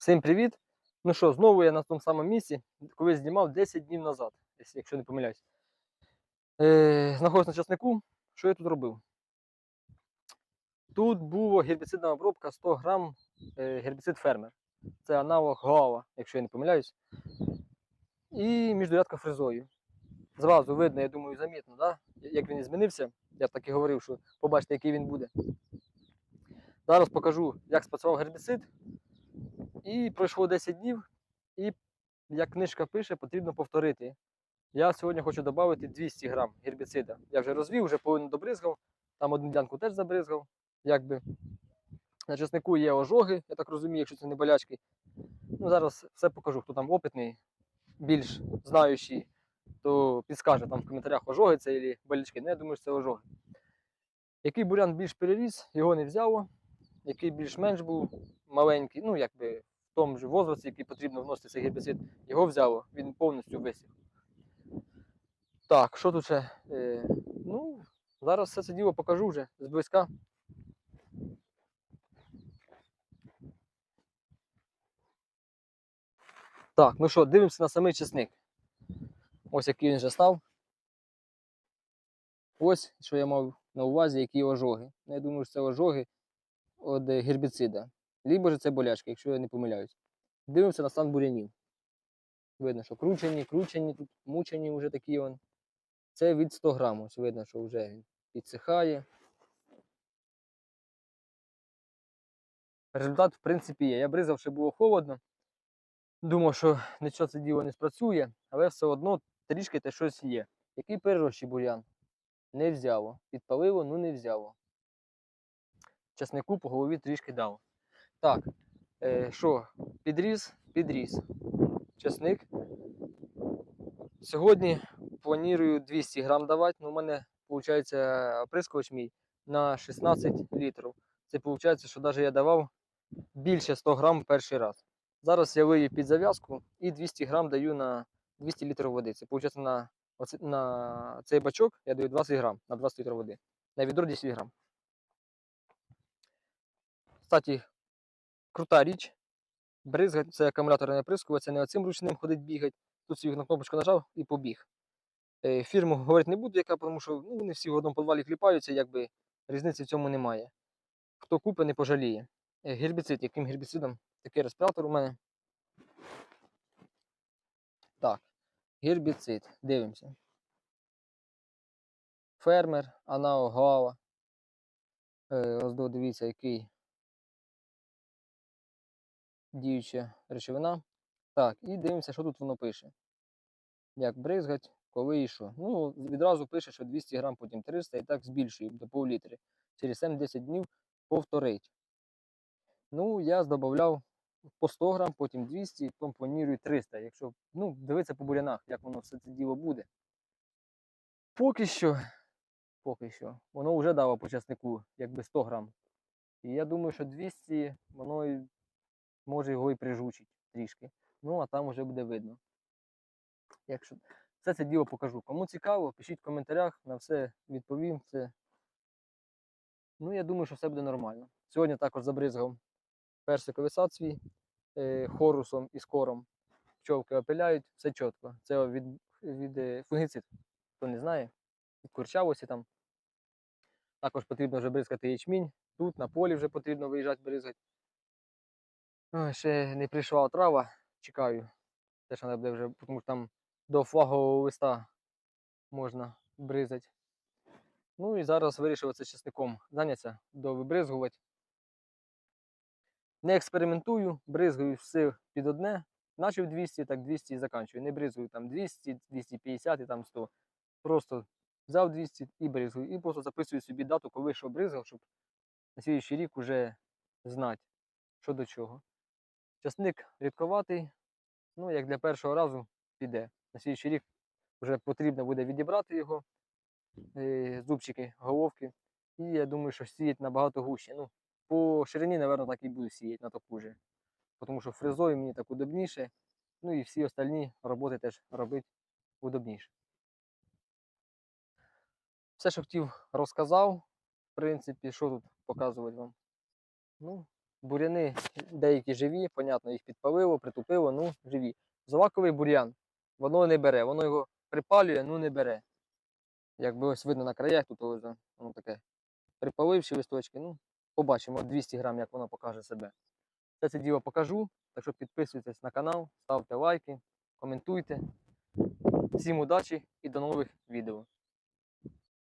Всім привіт! Ну що, знову я на тому самому місці, коли знімав 10 днів назад, якщо- не помиляюсь. Е, знаходжусь на часнику. Що я тут робив? Тут була гербіцидна обробка 100 грам е, гербіцид фермер. Це аналог Гоава, якщо я не помиляюсь. І міждорядка фрезою. Зразу видно, я думаю, замітно, да? як він і змінився. Я так і говорив, що побачите, який він буде. Зараз покажу, як спрацював гербіцид. І пройшло 10 днів, і як книжка пише, потрібно повторити. Я сьогодні хочу додати 200 грам гербіцида. Я вже розвів, вже половину добризгав, там одну ділянку теж забризгав. Якби. На чеснику є ожоги, я так розумію, якщо це не болячки. Ну, зараз все покажу, хто там опитний, більш знаючий, то підскаже там в коментарях ожоги це або болячки. Ну, я думаю, що це ожоги. Який бурян більш переріс, його не взяло. Який більш-менш був маленький, ну якби в тому ж возрасті, який потрібно вносити цей гербіцид, його взяло, він повністю висів. Так, що тут ще? Е, ну, зараз все це діло покажу вже зблизька. Так, ну що, дивимося на самий чесник. Ось який він вже став. Ось, що я мав на увазі, які ожоги. Ну, я думаю, що це ожоги від гербіцида. Либо ж це болячки, якщо я не помиляюсь. Дивимося на стан бурянів. Видно, що кручені, кручені, тут мучені вже такі он. Це від 100 грам. Ось видно, що вже він підсихає. Результат, в принципі, є. Я бризав, ще було холодно. Думав, що нічого це діло не спрацює, але все одно трішки те щось є. Який перерощий бур'ян? Не взяло. Підпалило, ну не взяло. Часнику по голові трішки дав. Так, е, що, підріз? Підріз. Часник. Сьогодні планую 200 грам давати, ну у мене виходить оприскувач мій на 16 літрів. Це виходить, що навіть я давав більше 100 грам перший раз. Зараз я вию під зав'язку і 200 грам даю на 200 літрів води. Це виходить на, на цей бачок я даю 20 грам на 20 літрів води. На відро 10 грам. Кстати, крута річ. Бризгать, це акумулятор не оприскувач, не оцим ручним ходить бігать. Тут собі на кнопочку нажав і побіг. Е, Фірму говорити не буду, яка, тому що ну, вони всі в одному подвалі кліпаються, якби різниці в цьому немає. Хто купить, не пожаліє. Е, Гербіцид, яким гербіцидом? Такий респіратор у мене. Так, гербіцид. Дивимося. Фермер, Анао Гава. Е, ось дивіться, який діюча речовина. Так, і дивимося, що тут воно пише. Як бризгать, коли і що. Ну, відразу пише, що 200 грам, потім 300 і так збільшує до пол літри. Через 7-10 днів повторить. Ну, я додавав по 100 грам, потім 200, потім планую 300. Якщо ну, дивитися по бурянах, як воно все це діло буде. Поки що, поки що, воно вже дало по часнику, якби 100 грам. І я думаю, що 200 воно і може його і прижучить трішки. Ну, а там вже буде видно. Якщо все це діло покажу. Кому цікаво, пишіть в коментарях, на все відповім. Це... Ну, я думаю, що все буде нормально. Сьогодні також забризгав персиковий сад свій е, хорусом і скором. Пчолки опиляють, все чітко. Це від, від е, фунгіцид, хто не знає, від курчавості там. Також потрібно вже бризкати ячмінь. Тут на полі вже потрібно виїжджати бризгати. Ой, ще не прийшла трава, чекаю. Теж треба буде вже, тому що там до флагового листа можна бризати. Ну і зараз вирішив це часником зайнятися, довибризгувати. Не експериментую, бризгаю все під одне. Начав 200, так 200 і заканчую. Не бризгаю там 200, 250 і там 100. Просто взяв 200 і бризгаю. І просто записую собі дату, коли що бризгав, щоб на слідчий рік вже знати, що до чого. Часник рідковатий, ну як для першого разу піде. На слідчий рік вже потрібно буде відібрати його, е, зубчики, головки. І я думаю, що сіять набагато гуще. Ну, по ширині, напевно, так і буду сіяти на таку же. Тому що фрезою мені так удобніше. Ну і всі остальні роботи теж робити удобніше. Все, що хотів, розказав. В принципі, що тут показувати вам. Ну, Буряни деякі живі, понятно, їх підпалило, притупило, ну живі. Злаковий бур'ян, воно не бере, воно його припалює, ну не бере. Якби ось видно на краях, тут ось воно таке припаливші листочки, ну, побачимо 200 грам, як воно покаже себе. Це це діло покажу, так що підписуйтесь на канал, ставте лайки, коментуйте. Всім удачі і до нових відео.